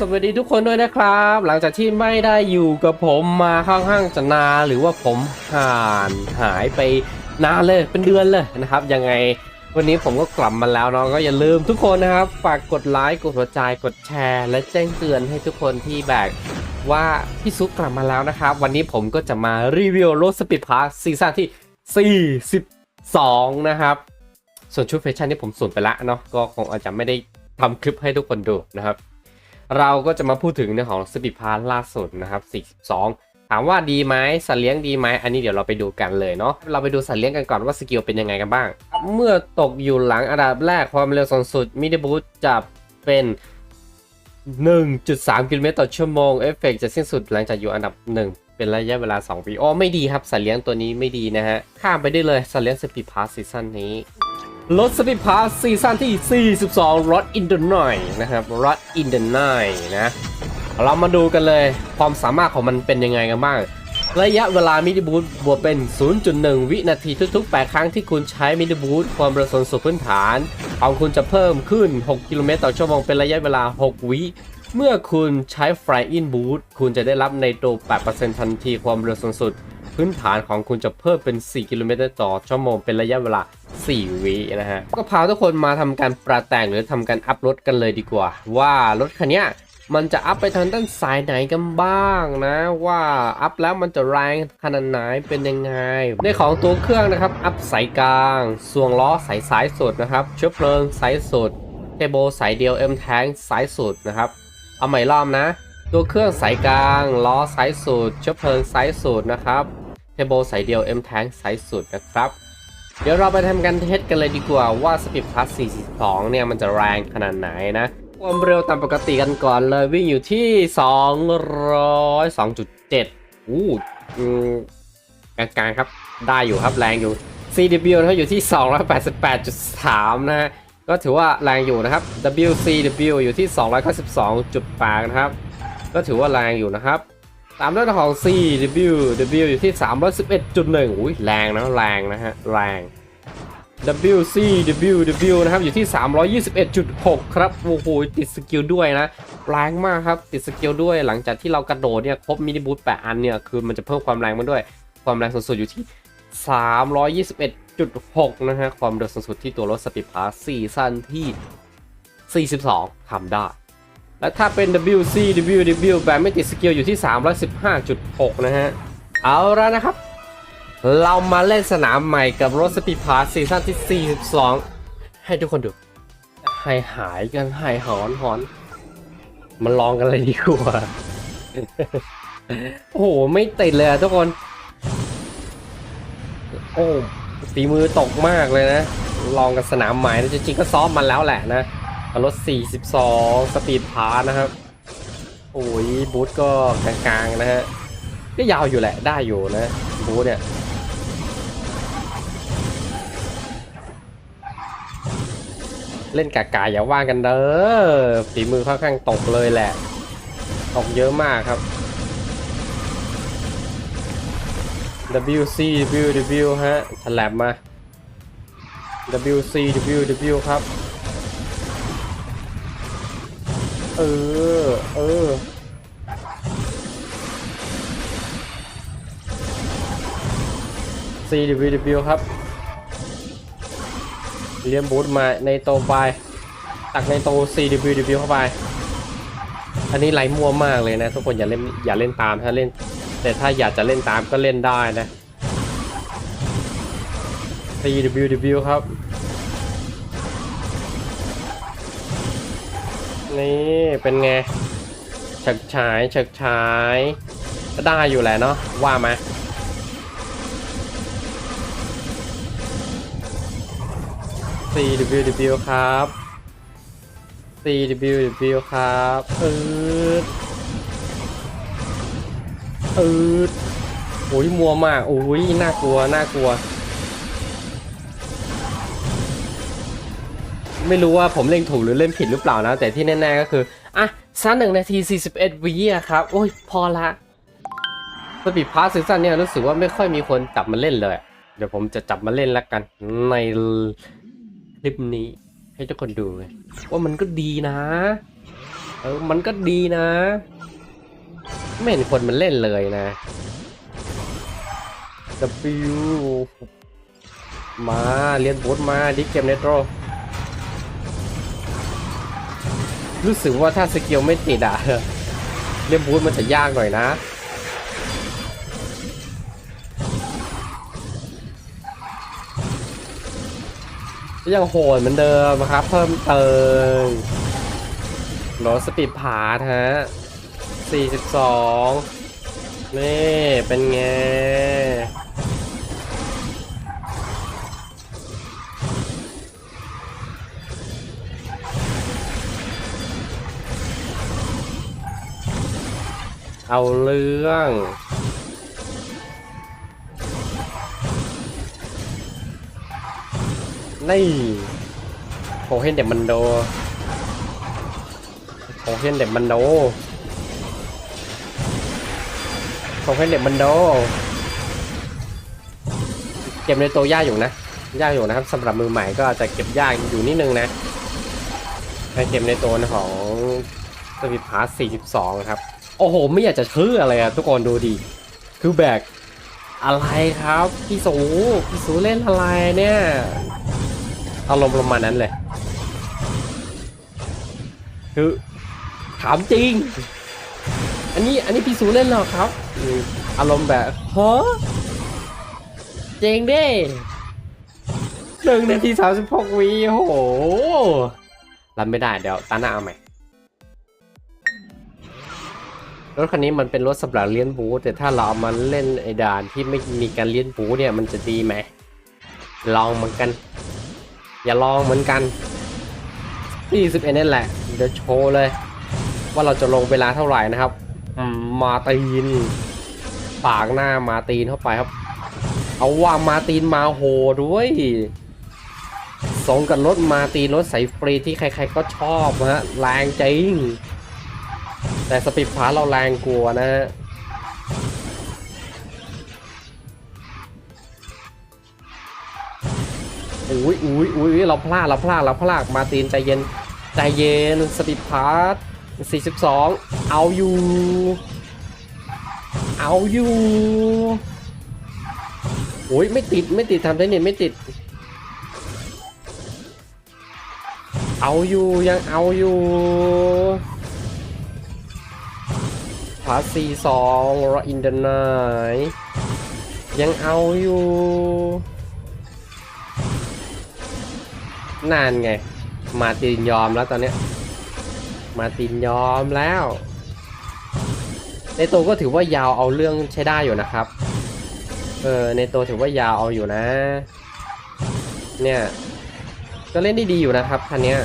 สวัสดีทุกคนด้วยนะครับ หลังจากที่ไม่ได้อยู่กับผมมาค่อนข้างจะนานหรือว่าผมห่านหายไปนานเลยเป็นเดือนเลยนะครับ ยังไงวันนี้ผมก็กลับมาแล้วเนาะก็อย่าลืมทุกคนนะครับฝากกดไลค์กดหัวใจกดแชร์ และแจ้งเตือนให้ทุกคนที่แบกว่าพี่ซุปกลับมาแล้วนะครับ วันนี้ผมก็จะมารีวิวรถสปีดพาร์ซีซั่นที่ 42 นะครับ ส่วนชุดแฟชั่นที่ผมสูนไปละเนาะก็คงอาจจะไม่ได้ทำคลิปให้ทุกคนดูนะครับ เราก็จะมาพูดถึงในของสปีดพาร์ล่าสุดนะครับ 42 ถามว่าดีไหมสัตว์เลี้ยงดีไหมอันนี้เดี๋ยวเราไปดูกันเลยเนาะเราไปดูสัตว์เลี้ยงกันก่อนว่าสกิลเป็นยังไงกันบ้าง เมื่อตกอยู่หลังอันดับแรกความเร็วสูงสุดมิดบูทจะเป็น 1.3 กิโลเมตรต่อชั่วโมงเอฟเฟกจะสิ้นสุดหลังจากอยู่อันดับ 1 เป็นระยะเวลา2ปีอ๋อไม่ดีครับสัตว์เลี้ยงตัวนี้ไม่ดีนะฮะข้ามไปได้เลยสัตว์เลี้ยงสปีพาร์ซีซั่นนี้ รถสปีดพาร์ซีซั่นที่ 42 Rod in the Night นะครับ Rod in the Night นะ เรามาดูกันเลยความสามารถของมันเป็นยังไงกันบ้าง ระยะเวลามินิบูทบวกเป็น 0.1 วินาทีทุกๆ 8 ครั้งที่คุณใช้มินิบูทความเร็วสูงสุดพื้นฐานของคุณจะเพิ่มขึ้น 6 กิโลเมตรต่อชั่วโมงเป็นระยะเวลา 6 วิเมื่อคุณใช้ Flying Boot คุณจะได้รับในโต8%ทันทีความเร็วสูงสุด พื้นฐานของคุณจะเพิ่มเป็น 4 กิโลเมตรต่อชั่วโมงเป็นระยะเวลา 4 วินะฮะ ก็พาทุกคนมาทำการปรับแต่งหรือทำการอัพรถกันเลยดีกว่า ว่ารถคันนี้มันจะอัพไปทางด้านสายไหนกันบ้างนะ ว่าอัพแล้วมันจะแรงขนาดไหนเป็นยังไง ในของตัวเครื่องนะครับ อัพสายกลางส่วงล้อสายสายสุดนะครับเชื้อเพลิงสายสุดเทโบสายเดียว M tank สายสุดนะครับ เอาใหม่รอบนะ ตัวเครื่องสายกลางล้อสายสุดเชื้อเพลิงสายสุดนะครับ เทโบสายเดียว M tank สายสุดนะครับ เดี๋ยวเราไปทำกันเทสกันเลยดีกว่าว่า Speed Plus 42 เนี่ยมันจะแรงขนาดไหนนะความเร็วตามปกติกันก่อนเลยวิ่งอยู่ที่ 202.7อู้อืมกลางๆครับได้อยู่ครับแรงอยู่ CW นะครับอยู่ที่ 288.3 นะฮะก็ถือว่าแรงอยู่นะครับ WCW อยู่ที่ 292.8 นะครับ ก็ถือว่าแรงอยู่นะครับ ตามด้วยของ CW W อยู่ที่ 311.1อุ้ยแรงนะแรงนะฮะแรง WC W W นะครับอยู่ที่ 321.6 ครับโอ้โหติดสกิลด้วยนะแรงมากครับติดสกิลด้วยหลังจากที่เรากระโดดเนี่ยครบมินิบูท8อันเนี่ยคือมันจะเพิ่มความแรงมันด้วย ความแรงสูงสุดอยู่ที่ 321.6 นะฮะความเร็วสูงสุดที่ตัวรถสปีดพาร์ซีซั่นที่ 42ทำได้ และถ้าเป็น WC W W แบบไม่ติดสกิลอยู่ที่ 315.6 นะฮะ เอาแล้วนะครับ เรามาเล่นสนามใหม่กับรถสปีดพาร์ซีซั่นที่ 42 ให้ทุกคนดูให้หายกันให้หอนหอนมาลองกันเลยดีกว่า โอ้โห ไม่ติดเลยทุกคน โอ้ฝีมือตกมากเลยนะ ลองกันสนามใหม่นะจริงๆก็ซ้อมมันแล้วแหละนะ รถ 42 สปีดพาร์นะครับ โอ้ยบูทก็กลางๆนะฮะ ก็ยาวอยู่แหละ ได้อยู่นะบูทเนี่ยเล่นกากาอย่าว่ากันเด้อฝีมือค่อนข้างตกเลยแหละ ตกเยอะมากครับ WC W W ฮะฉลับมา WC W W ครับ เออ เออ CWW ครับ เลี้ยมบูทมาในโตไป ตักในโต CWW เข้าไป อันนี้ไหลมั่วมากเลยนะ ทุกคนอย่าเล่นอย่าเล่นตามถ้าเล่น แต่ถ้าอยากจะเล่นตามก็เล่นได้นะ CWW ครับ นี่เป็นไงฉกฉายฉกฉายก็ได้อยู่แหละเนาะว่ามา CWW ครับ CWW ครับอืดอืดโอ้ยมัวมากโอ้ยน่ากลัวน่ากลัว ไม่รู้ว่าผมเล่นถูกหรือเล่นผิดหรือเปล่านะ แต่ที่แน่ๆก็คือ อะสั้นหนึ่งนาที 41วิอะครับ โอ้ย พอละสปีดพาสซีซั่นเนี่ยรู้สึกว่าไม่ค่อยมีคนจับมาเล่นเลย เดี๋ยวผมจะจับมาเล่นแล้วกัน ในคลิปนี้ให้ทุกคนดูเลยว่ามันก็ดีนะเออมันก็ดีนะ ไม่เห็นคนมันเล่นเลยนะ W มาเรียนบูทมาดิเกมเนโตร รู้สึกว่าถ้าสกิลไม่ติดอะเรียนบูทมันจะยากหน่อยนะ ยังโหดเหมือนเดิมครับ เพิ่มเติมโหลดสปีดพาฮะ 42 นี่ เป็นไง เอาเรื่องนี่โคเฮนเด็บมันโดโคเฮนเด็บมันโดโคเฮนเด็บมันโดเก็บในตัวยากอยู่นะยากอยู่นะครับสำหรับมือใหม่ก็อาจจะเก็บยากอยู่นิดนึงนะให้เก็บในตัวของสวิตพาร์42 ครับ โอ้โห ไม่อยากจะเชื่อเลยอะทุกคนดูดีคือแบกอะไรครับ พี่สูพี่สูเล่นอะไรเนี่ยอารมณ์ประมาณนั้นเลย คือถามจริง อันนี้อันนี้พี่สูเล่นหรอครับ อารมณ์แบบฮะเจริงดิหนึ่งนาทีสามสิบหกวิโอ้โหรับไม่ได้เดี๋ยวตาหน้าเอาใหม่ รถคันนี้มันเป็นรถสำหรับเลี้ยนบูแต่ถ้าเราเอามาเล่นไอ้ด่านที่ไม่มีการเลี้ยนบูเนี่ยมันจะดีไหมลองเหมือนกัน อย่าลองเหมือนกันที่สิบเอ็ดนั่นแหละ เดี๋ยวโชว์เลย ว่าเราจะลงเวลาเท่าไหร่นะครับมาตีน ปากหน้ามาตีนเข้าไปครับ เอาว่ามาตีนมาโหด้วยสงกับรถมาตีนรถสายฟรีที่ใครๆก็ชอบฮะแรงจริง แต่สปีดพาเราแรงกลัวนะฮะอุ้ยอุ้ยอุ้ยเราพลาดเราพลาดเราพลาดมาตินใจเย็นใจเย็นสปีดพาร์ท42 เอาอยู่ เอาอยู่อุ้ยไม่ติดไม่ติดทำได้เนี่ยไม่ติด เอาอยู่ยังเอาอยู่ พาสีสองรออินเดนไนยังเอาอยู่นานไง มาตินยอมแล้วตอนเนี้ยมาตินยอมแล้ว ในตัวก็ถือว่ายาวเอาเรื่องใช้ได้อยู่นะครับ เออในตัวถือว่ายาวเอาอยู่นะ เนี่ยก็เล่นได้ดีอยู่นะครับคันเนี้ย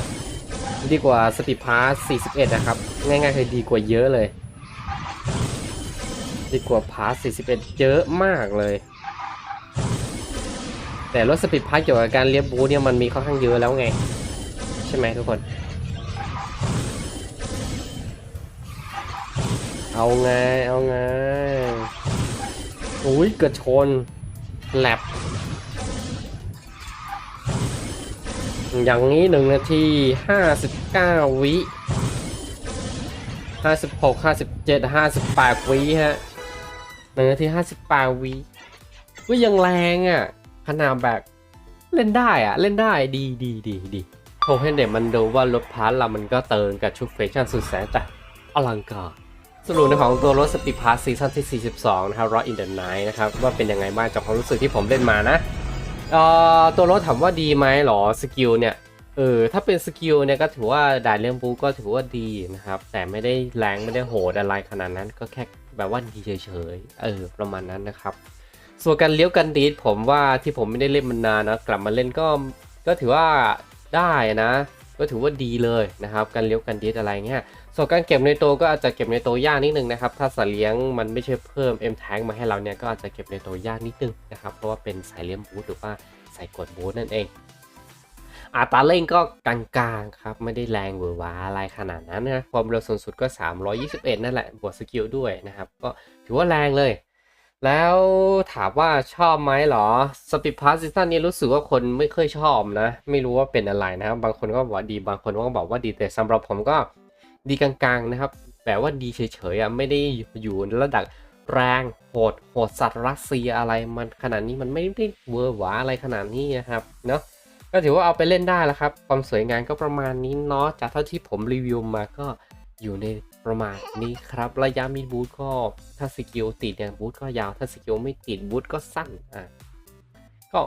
ดีกว่าสปีดพาร์41 นะครับ ง่ายๆคือดีกว่าเยอะเลย ดีกว่าพาร์ท41 เยอะมากเลย แต่รถสปีดพาร์ทเกี่ยวกับการเลี้ยบบูเนี่ยมันมีค่อนข้างเยอะแล้วไง ใช่ไหมทุกคน เอาไง เอาไงอุ้ยเกิดชนแลบอย่างนี้หนึ่งนาทีห้าสิบเก้าวิห้าสิบหกห้าสิบเจ็ดห้าสิบแปดวิฮะ หนึ่งนาทีห้าสิบแปดวิก็ยังแรงอะขนาดแบบเล่นได้อะ เล่นได้ดีดีดีดีโทเห็นเด็กมันดูว่ารถพาร์ทเรามันก็เติมกับชุดแฟชั่นสุดแสนแต่อลังการสรุปในของตัวรถสปีดพาร์ทซีซั่นที่ 42 นะครับ Rock in the Night นะครับ ว่าเป็นยังไงบ้างจากความรู้สึกที่ผมเล่นมานะเอ่อตัวรถถามว่าดีไหมหรอสกิลเนี่ยเออถ้าเป็นสกิลเนี่ยก็ถือว่าด่านเรื่องบูก็ถือว่าดีนะครับ แต่ไม่ได้แรงไม่ได้โหดอะไรขนาดนั้นก็แค่ แบบว่าดีเฉยๆ เออ ประมาณนั้นนะครับ ส่วนการเลี้ยวกันดีดผมว่าที่ผมไม่ได้เล่นมานานนะ กลับมาเล่นก็ ก็ถือว่าได้นะ ก็ถือว่าดีเลยนะครับ การเลี้ยวกันดีดอะไรเงี้ย ส่วนการเก็บในตัวก็อาจจะเก็บในตัวยากนิดนึงนะครับ ถ้าสัตว์เลี้ยงมันไม่ใช่เพิ่ม M tank มาให้เราเนี่ย ก็อาจจะเก็บในตัวยากนิดนึงนะครับ เพราะว่าเป็นสายเลี้ยงบูทหรือว่าสายกดบูทนั่นเอง อัตราเร่งก็กลางๆครับ ไม่ได้แรงหวือหวาอะไรขนาดนั้นนะความเร็วสูงสุดก็ 321 นั่นแหละ บวกสกิลด้วยนะครับ ก็ถือว่าแรงเลย แล้วถามว่าชอบไหมเหรอสปีดพาร์ซีซั่นนี้รู้สึกว่าคนไม่เคยชอบนะ ไม่รู้ว่าเป็นอะไรนะครับ บางคนก็บอกว่าดีบางคนก็บอกว่าดีแต่สำหรับผมก็ดีกลางๆนะครับแบบว่าดีเฉยๆอะไม่ได้อยู่ระดับแรงโหดโหดสัตว์รัสเซียอะไรมันขนาดนี้มันไม่ได้เวอร์หวาอะไรขนาดนี้นะครับเนาะ ก็ถือว่าเอาไปเล่นได้แล้วครับ ความสวยงามก็ประมาณนี้เนาะจากเท่าที่ผมรีวิวมาก็อยู่ในประมาณนี้ครับ ระยะมีดบูทก็ถ้าสกิลติดเนี่ยบูทก็ยาวถ้าสกิลไม่ติดบูทก็สั้นอะก็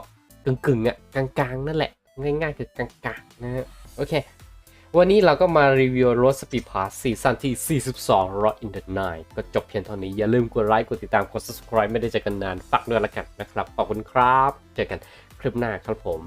กึ่งๆอะกลางๆ นั่นแหละ ง่ายๆ คือกลางๆนะฮะโอเค วันนี้เราก็มารีวิวรถสปีดพาสซีซั่นที่ 42 Rot in the Night ก็จบเพียงเท่านี้ อย่าลืมกดไลค์ กดติดตาม กด subscribe ไม่ได้เจอกันนาน ฝากด้วยละกันนะครับ ขอบคุณครับ เจอกันคลิปหน้าครับผม